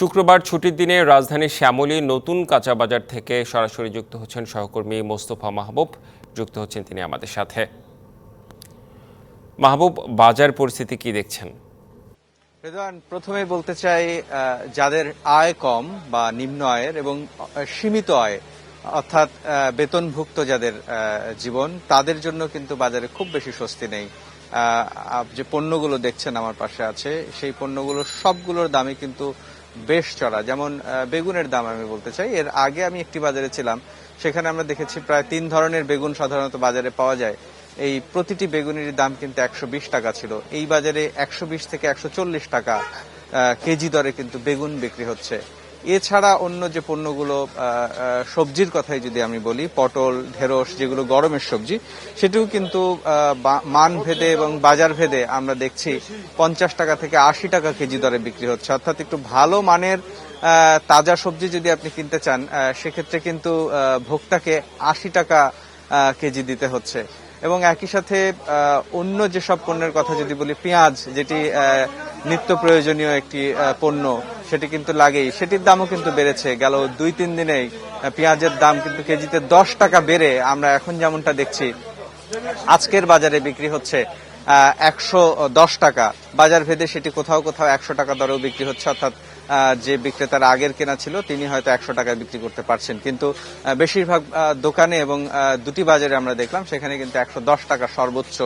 শুক্রবার ছুটির দিনে রাজধানীর শ্যামলী নতুন কাঁচা বাজার থেকে সরাসরি যুক্ত হচ্ছেন সহকর্মী মোস্তফা মাহবুব। যুক্ত হচ্ছেন তিনি আমাদের সাথে। মাহবুব, বাজার পরিস্থিতি কি দেখছেন? রেদওয়ান, প্রথমে বলতে চাই যাদের আয় কম বা নিম্ন আয়ের এবং সীমিত আয়, অর্থাৎ বেতনভুক্ত যাদের জীবন, তাদের জন্য কিন্তু বাজারে খুব বেশি স্বস্তি নেই। যে পণ্যগুলো দেখছেন আমার পাশে আছে, সেই পণ্যগুলোর সবগুলোর দামই কিন্তু বেশ চড়া। যেমন বেগুনের দাম আমি বলতে চাই। এর আগে আমি একটি বাজারে ছিলাম, সেখানে আমরা দেখেছি প্রায় তিন ধরনের বেগুন সাধারণত বাজারে পাওয়া যায়। এই প্রতিটি বেগুনের দাম কিন্তু একশো বিশ টাকা ছিল। এই বাজারে একশো বিশ থেকে একশো চল্লিশ টাকা কেজি দরে কিন্তু বেগুন বিক্রি হচ্ছে। এছাড়া অন্য যে পণ্যগুলো সবজির কথাই যদি আমি বলি, পটল, ঢেঁড়স, যেগুলো গরমের সবজি, সেটিও কিন্তু মান ভেদে এবং বাজার ভেদে আমরা দেখছি পঞ্চাশ টাকা থেকে আশি টাকা কেজি দরে বিক্রি হচ্ছে। অর্থাৎ একটু ভালো মানের তাজা সবজি যদি আপনি কিনতে চান সেক্ষেত্রে কিন্তু ভোক্তাকে আশি টাকা কেজি দিতে হচ্ছে। এবং একই সাথে অন্য যেসব পণ্যের কথা যদি বলি, পেঁয়াজ, যেটি নিত্য প্রয়োজনীয় একটি পণ্য সেটি কিন্তু লাগেই। সেটির দামও কিন্তু বেড়েছে। গেল দুই, তিন দিনেই পেঁয়াজের দাম কিন্তু কেজিতে দশ টাকা বেড়ে আমরা এখন যেমনটা দেখছি, আজকের বাজারে বিক্রি হচ্ছে একশো দশ টাকা। বাজার ভেদে সেটি কোথাও কোথাও একশো টাকা দরেও বিক্রি হচ্ছে, অর্থাৎ যে বিক্রেতার আগের কেনা ছিল, তিনি হয়তো একশো টাকায় বিক্রি করতে পারছেন। কিন্তু বেশিরভাগ দোকানে এবং দুটি বাজারে আমরা দেখলাম, সেখানে কিন্তু একশো দশ টাকা সর্বোচ্চ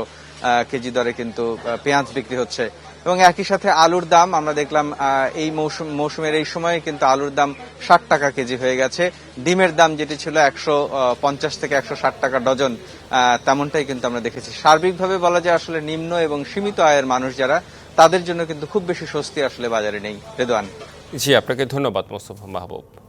কেজি দরে কিন্তু পেঁয়াজ বিক্রি হচ্ছে। এবং একই সাথে আলুর দাম, আমরা দেখলাম এই মৌসুম, মৌসুমের এই সময়ে কিন্তু আলুর দাম ষাট টাকা কেজি হয়ে গেছে। ডিমের দাম যেটি ছিল একশো পঞ্চাশ থেকে একশো ষাট টাকা ডজন তেমনটাই কিন্তু আমরা দেখেছি। সার্বিকভাবে বলা যায় আসলে নিম্ন এবং সীমিত আয়ের মানুষ যারা, তাদের জন্য কিন্তু খুব বেশি স্বস্তি আসলে বাজারে নেই। রেদওয়ান। জি, আপনাকে ধন্যবাদ মোস্তফা মাহবুব।